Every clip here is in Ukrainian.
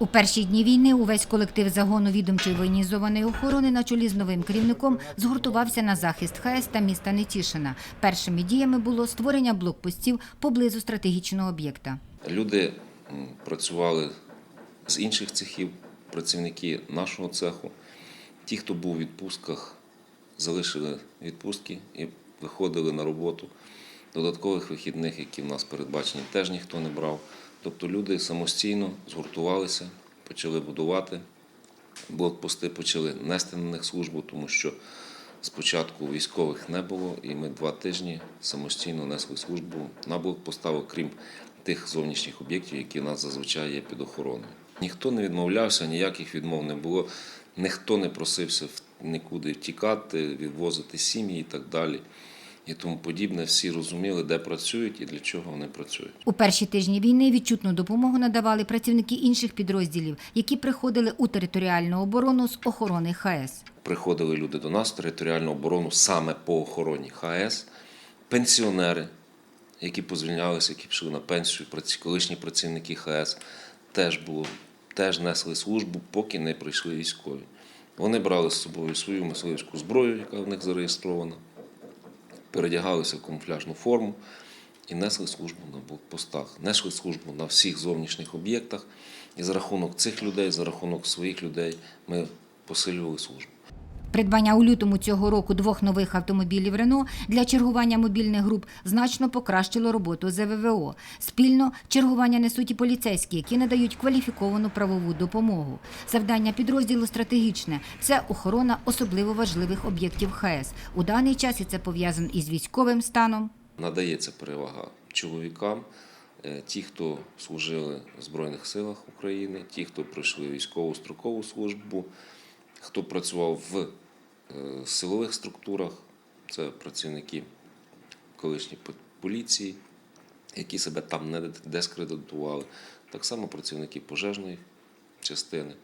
У перші дні війни увесь колектив загону відомчої воєнізованої охорони на чолі з новим керівником згуртувався на захист ХС та міста Нетішина. Першими діями було створення блокпостів поблизу стратегічного об'єкта. Люди працювали з інших цехів, працівники нашого цеху. Ті, хто був у відпустках, залишили відпустки і виходили на роботу. Додаткових вихідних, які в нас передбачені, теж ніхто не брав. Тобто люди самостійно згуртувалися, почали будувати. Блокпости почали нести на них службу, тому що спочатку військових не було, і ми два тижні самостійно несли службу на блокпостах, окрім тих зовнішніх об'єктів, які у нас зазвичай є під охороною. Ніхто не відмовлявся, ніяких відмов не було, ніхто не просився нікуди втікати, відвозити сім'ї і так далі. І тому подібне, всі розуміли, де працюють і для чого вони працюють. У перші тижні війни відчутну допомогу надавали працівники інших підрозділів, які приходили у територіальну оборону з охорони ХС. приходили люди до нас в територіальну оборону саме по охороні ХС, пенсіонери, які позвільнялися, які пішли на пенсію, колишні працівники ХС, теж було, теж несли службу, поки не прийшли військові. Вони брали з собою свою мисливську зброю, яка в них зареєстрована, передягалися в камуфляжну форму і несли службу на блокпостах, несли службу на всіх зовнішніх об'єктах. І за рахунок цих людей, за рахунок своїх людей ми посилювали службу. Придбання у лютому цього року двох нових автомобілів Рено для чергування мобільних груп значно покращило роботу ЗВВО. Спільно чергування несуть і поліцейські, які надають кваліфіковану правову допомогу. Завдання підрозділу стратегічне це охорона особливо важливих об'єктів ХС. У даний час і це пов'язано із військовим станом. надається перевага чоловікам, е, ті, хто служили в Збройних силах України, ті, хто пройшли військову строкову службу, хто працював в е, силових структурах, це працівники колишньої поліції, які себе там не дискредитували. Так само працівники пожежної частини.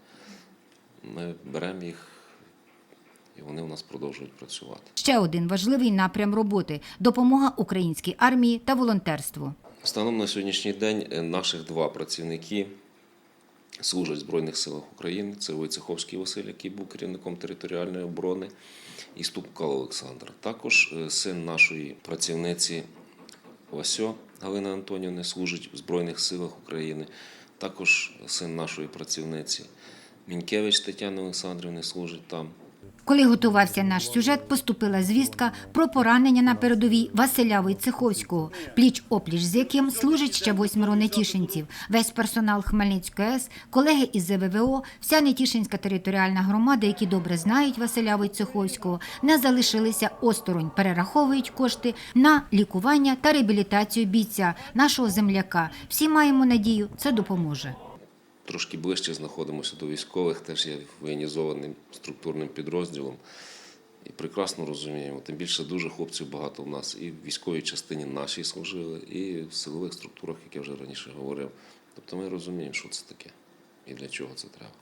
Ми беремо їх, і вони у нас продовжують працювати. Ще один важливий напрям роботи допомога українській армії та волонтерству. Станом на сьогоднішній день е, наших два працівники служать в Збройних силах України. Це Войцеховський Василь, який був керівником територіальної оборони, і Ступкал Олександр. Також е, син нашої працівниці Васьо Галини Антонівни служить в Збройних силах України. Також син нашої працівниці Мінькевич Тетяни Олександрівни служить там. Коли готувався наш сюжет, поступила звістка про поранення на передовій Василя Войцеховського, пліч опліч з яким служить ще восьмеро нетішинців. Весь персонал Хмельницької АЕС, колеги із ЗВВО, вся Нетішинська територіальна громада, які добре знають Василя Войцеховського, не залишилися осторонь, перераховують кошти на лікування та реабілітацію бійця, нашого земляка. Всі маємо надію, це допоможе. Трошки ближче знаходимося до військових, теж є воєнізованим структурним підрозділом. І прекрасно розуміємо, тим більше дуже хлопців багато в нас і в військовій частині нашій служили, і в силових структурах, як я вже раніше говорив. Тобто ми розуміємо, що це таке і для чого це треба.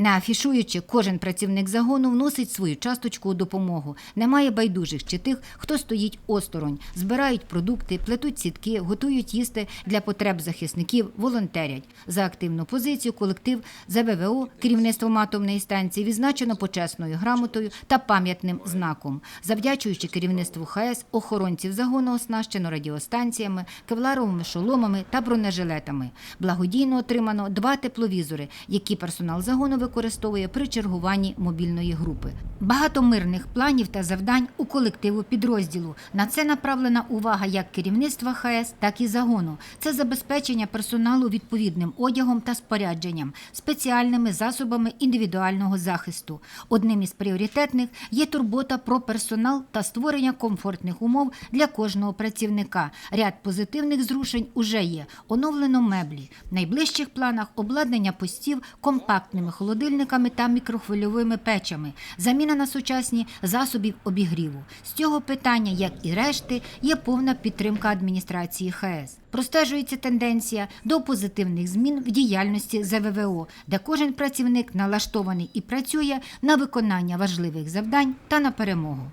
Не афішуючи, кожен працівник загону вносить свою часточку у допомогу. Немає байдужих чи тих, хто стоїть осторонь, збирають продукти, плетуть сітки, готують їсти для потреб захисників, волонтерять. За активну позицію колектив ЗВВО керівництвом атомної станції відзначено почесною грамотою та пам'ятним знаком. Завдячуючи керівництву ХС, охоронців загону оснащено радіостанціями, кевларовими шоломами та бронежилетами. Благодійно отримано два тепловізори, які персонал загону використовує при чергуванні мобільної групи. Багато мирних планів та завдань у колективу підрозділу. На це направлена увага як керівництва ХС, так і загону. Це забезпечення персоналу відповідним одягом та спорядженням, спеціальними засобами індивідуального захисту. Одним із пріоритетних є турбота про персонал та створення комфортних умов для кожного працівника. Ряд позитивних зрушень уже є. Оновлено меблі. В найближчих планах обладнання постів компактними холодильниками та мікрохвильовими печами, заміна на сучасні засобів обігріву. З цього питання, як і решти, є повна підтримка адміністрації ХС. Простежується тенденція до позитивних змін в діяльності ЗВВО, де кожен працівник налаштований і працює на виконання важливих завдань та на перемогу.